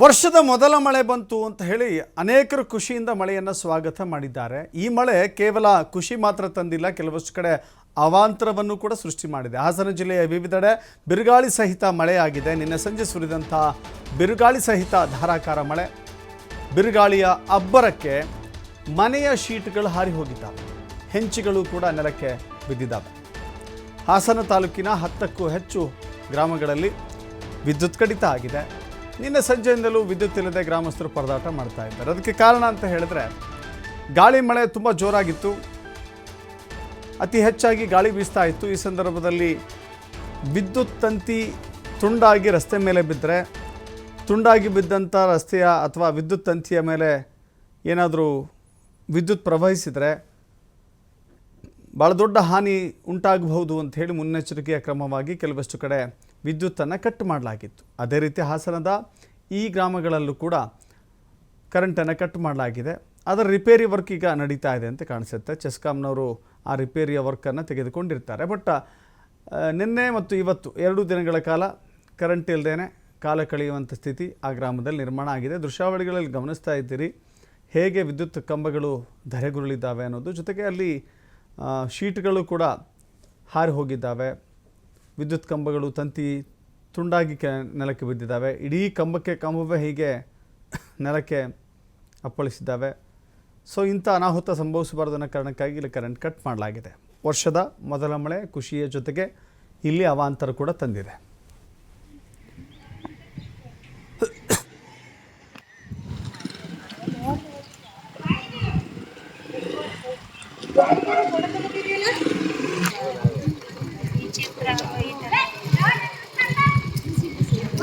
ವರ್ಷದ ಮೊದಲ ಮಳೆ ಬಂತು ಅಂತ ಹೇಳಿ ಅನೇಕರು ಖುಷಿಯಿಂದ ಮಳೆಯನ್ನು ಸ್ವಾಗತ ಮಾಡಿದ್ದಾರೆ. ಈ ಮಳೆ ಕೇವಲ ಖುಷಿ ಮಾತ್ರ ತಂದಿಲ್ಲ, ಕೆಲವಷ್ಟು ಕಡೆ ಅವಾಂತರವನ್ನು ಕೂಡ ಸೃಷ್ಟಿ ಮಾಡಿದೆ. ಹಾಸನ ಜಿಲ್ಲೆಯ ವಿವಿಧೆಡೆ ಬಿರುಗಾಳಿ ಸಹಿತ ಮಳೆಯಾಗಿದೆ. ನಿನ್ನೆ ಸಂಜೆ ಸುರಿದಂಥ ಬಿರುಗಾಳಿ ಸಹಿತ ಧಾರಾಕಾರ ಮಳೆ. ಬಿರುಗಾಳಿಯ ಅಬ್ಬರಕ್ಕೆ ಮನೆಯ ಶೀಟ್ಗಳು ಹಾರಿ ಹೋಗಿದ್ದಾವೆ. ಹೆಂಚುಗಳು ಕೂಡ ನೆಲಕ್ಕೆ ಬಿದ್ದಿದ್ದಾವೆ. ಹಾಸನ ತಾಲೂಕಿನ ಹತ್ತಕ್ಕೂ ಹೆಚ್ಚು ಗ್ರಾಮಗಳಲ್ಲಿ ವಿದ್ಯುತ್ ಕಡಿತ ಆಗಿದೆ. ನಿನ್ನೆ ಸಂಜೆಯಿಂದಲೂ ವಿದ್ಯುತ್ ಇಲ್ಲದೆ ಗ್ರಾಮಸ್ಥರು ಪರದಾಟ ಮಾಡ್ತಾ ಇದ್ದಾರೆ. ಅದಕ್ಕೆ ಕಾರಣ ಅಂತ ಹೇಳಿದ್ರೆ, ಗಾಳಿ ಮಳೆ ತುಂಬ ಜೋರಾಗಿತ್ತು. ಅತಿ ಹೆಚ್ಚಾಗಿ ಗಾಳಿ ಬೀಸ್ತಾ ಇತ್ತು. ಈ ಸಂದರ್ಭದಲ್ಲಿ ವಿದ್ಯುತ್ ತಂತಿ ತುಂಡಾಗಿ ರಸ್ತೆ ಮೇಲೆ ಬಿದ್ದರೆ ತುಂಡಾಗಿ ಬಿದ್ದಂಥ ರಸ್ತೆಯ ಅಥವಾ ವಿದ್ಯುತ್ ತಂತಿಯ ಮೇಲೆ ಏನಾದರೂ ವಿದ್ಯುತ್ ಪ್ರವಹಿಸಿದರೆ ಭಾಳ ದೊಡ್ಡ ಹಾನಿ ಉಂಟಾಗಬಹುದು ಅಂತ ಹೇಳಿ ಮುನ್ನೆಚ್ಚರಿಕೆಯ ಕ್ರಮವಾಗಿ ಕೆಲವಷ್ಟು ಕಡೆ ವಿದ್ಯುತ್ತನ್ನು ಕಟ್ ಮಾಡಲಾಗಿತ್ತು. ಅದೇ ರೀತಿ ಹಾಸನದ ಈ ಗ್ರಾಮಗಳಲ್ಲೂ ಕೂಡ ಕರೆಂಟನ್ನು ಕಟ್ ಮಾಡಲಾಗಿದೆ. ಅದರ ರಿಪೇರಿ ವರ್ಕ್ ಈಗ ನಡೀತಾ ಇದೆ ಅಂತ ಕಾಣಿಸುತ್ತೆ. ಚೆಸ್ಕಾಮ್ನವರು ಆ ರಿಪೇರಿಯ ವರ್ಕನ್ನು ತೆಗೆದುಕೊಂಡಿರ್ತಾರೆ. ಬಟ್ ನಿನ್ನೆ ಮತ್ತು ಇವತ್ತು ಎರಡು ದಿನಗಳ ಕಾಲ ಕರೆಂಟ್ ಇಲ್ಲದೇ ಕಾಲ ಕಳೆಯುವಂಥ ಸ್ಥಿತಿ ಆ ಗ್ರಾಮದಲ್ಲಿ ನಿರ್ಮಾಣ ಆಗಿದೆ. ದೃಶ್ಯಾವಳಿಗಳಲ್ಲಿ ಗಮನಿಸ್ತಾ ಇದ್ದೀರಿ. ಹೇಗೆ ವಿದ್ಯುತ್ ಕಂಬಗಳು ಧರೆಗುರುಳಿದ್ದಾವೆ ಅನ್ನೋದು. ಜೊತೆಗೆ ಅಲ್ಲಿ ಶೀಟ್ಗಳು ಕೂಡ ಹಾರಿ ಹೋಗಿದ್ದಾವೆ. ವಿದ್ಯುತ್ ಕಂಬಗಳು ತಂತಿ ತುಂಡಾಗಿ ಕೆ ನೆಲಕ್ಕೆ ಬಿದ್ದಿದ್ದಾವೆ. ಇಡೀ ಕಂಬಕ್ಕೆ ಕಂಬವೇ ಹೀಗೆ ನೆಲಕ್ಕೆ ಅಪ್ಪಳಿಸಿದ್ದಾವೆ. ಸೊ ಇಂಥ ಅನಾಹುತ ಸಂಭವಿಸಬಾರ್ದು ಅನ್ನೋ ಕಾರಣಕ್ಕಾಗಿ ಇಲ್ಲಿ ಕರೆಂಟ್ ಕಟ್ ಮಾಡಲಾಗಿದೆ. ವರ್ಷದ ಮೊದಲ ಮಳೆ ಖುಷಿಯ ಜೊತೆಗೆ ಇಲ್ಲಿ ಅವಾಂತರ ಕೂಡ ತಂದಿದೆ.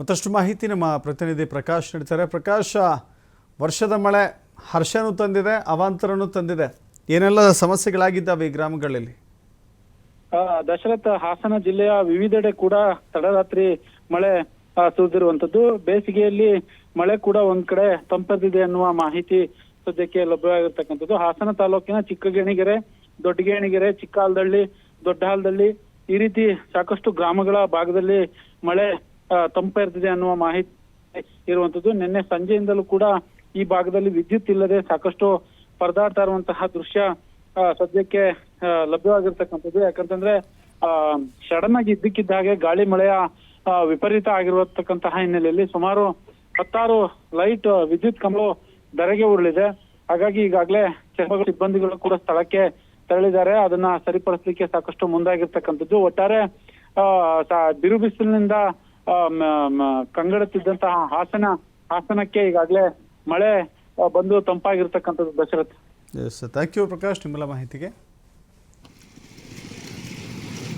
ಮತ್ತಷ್ಟು ಮಾಹಿತಿ ನಮ್ಮ ಪ್ರತಿನಿಧಿ ಪ್ರಕಾಶ್ ನೀಡ್ತಾರೆ. ಪ್ರಕಾಶ, ವರ್ಷದ ಮಳೆ ಹರ್ಷನೂ ತಂದಿದೆ, ಅವಾಂತರನೂ ತಂದಿದೆ. ಏನೆಲ್ಲ ಸಮಸ್ಯೆಗಳಾಗಿದ್ದಾವೆ ಈ ಗ್ರಾಮಗಳಲ್ಲಿ? ದಶರಥ ಹಾಸನ ಜಿಲ್ಲೆಯ ವಿವಿಧೆಡೆ ಕೂಡ ತಡರಾತ್ರಿ ಮಳೆ ಸುರಿದಿರುವಂತದ್ದು ಬೇಸಿಗೆಯಲ್ಲಿ ಮಳೆ ಕೂಡ ಒಂದ್ ಕಡೆ ತಂಪದಿದೆ ಅನ್ನುವ ಮಾಹಿತಿ ಸದ್ಯಕ್ಕೆ ಲಭ್ಯವಾಗಿರ್ತಕ್ಕಂಥದ್ದು. ಹಾಸನ ತಾಲೂಕಿನ ಚಿಕ್ಕಗೇಣಿಗೆರೆ, ದೊಡ್ಡಗೇಣಿಗೆರೆ ಚಿಕ್ಕಹಾಲ್ದಳ್ಳಿ ದೊಡ್ಡಹಾಲ್ದಳ್ಳಿ ಈ ರೀತಿ ಸಾಕಷ್ಟು ಗ್ರಾಮಗಳ ಭಾಗದಲ್ಲಿ ಮಳೆ ತಂಪ ಇರ್ತಿದೆ ಅನ್ನುವ ಮಾಹಿತಿ ಇರುವಂತದ್ದು. ನಿನ್ನೆ ಸಂಜೆಯಿಂದಲೂ ಕೂಡ ಈ ಭಾಗದಲ್ಲಿ ವಿದ್ಯುತ್ ಇಲ್ಲದೆ ಸಾಕಷ್ಟು ಪರದಾಡ್ತಾ ಇರುವಂತಹ ದೃಶ್ಯ ಆ, ಸದ್ಯಕ್ಕೆ ಆ, ಲಭ್ಯವಾಗಿರ್ತಕ್ಕಂಥದ್ದು. ಯಾಕಂತಂದ್ರೆ ಸಡನ್ ಆಗಿ ಇದ್ದಕ್ಕಿದ್ದ ಹಾಗೆ ಗಾಳಿ ಮಳೆಯ ಆ, ವಿಪರೀತ ಆಗಿರತಕ್ಕಂತಹ ಹಿನ್ನೆಲೆಯಲ್ಲಿ ಸುಮಾರು ಹತ್ತಾರು ಲೈಟ್ ವಿದ್ಯುತ್ ಕಂಬಗಳು ಧರೆಗೆ ಉರುಳಿದೆ. ಹಾಗಾಗಿ ಈಗಾಗಲೇ ಚರ್ಮಗಳ ಸಿಬ್ಬಂದಿಗಳು ಕೂಡ ಸ್ಥಳಕ್ಕೆ ತೆರಳಿದ್ದಾರೆ. ಅದನ್ನ ಸರಿಪಡಿಸಲಿಕ್ಕೆ ಸಾಕಷ್ಟು ಮುಂದಾಗಿರ್ತಕ್ಕಂಥದ್ದು. ಒಟ್ಟಾರೆ ಆ, ಬಿರು ಬಿಸಿಲಿನಿಂದ ಆ, ಕಂಗೆಡುತ್ತಿದ್ದಂತಹ ಹಾಸನ ಹಾಸನಕ್ಕೆ ಈಗಾಗಲೇ ಮಳೆ ಬಂದು ತಂಪಾಗಿರ್ತಕ್ಕಂಥದ್ದು Dasharath. Yes thank you Prakash ನಿಮ್ಮೆಲ್ಲ ಮಾಹಿತಿಗೆ.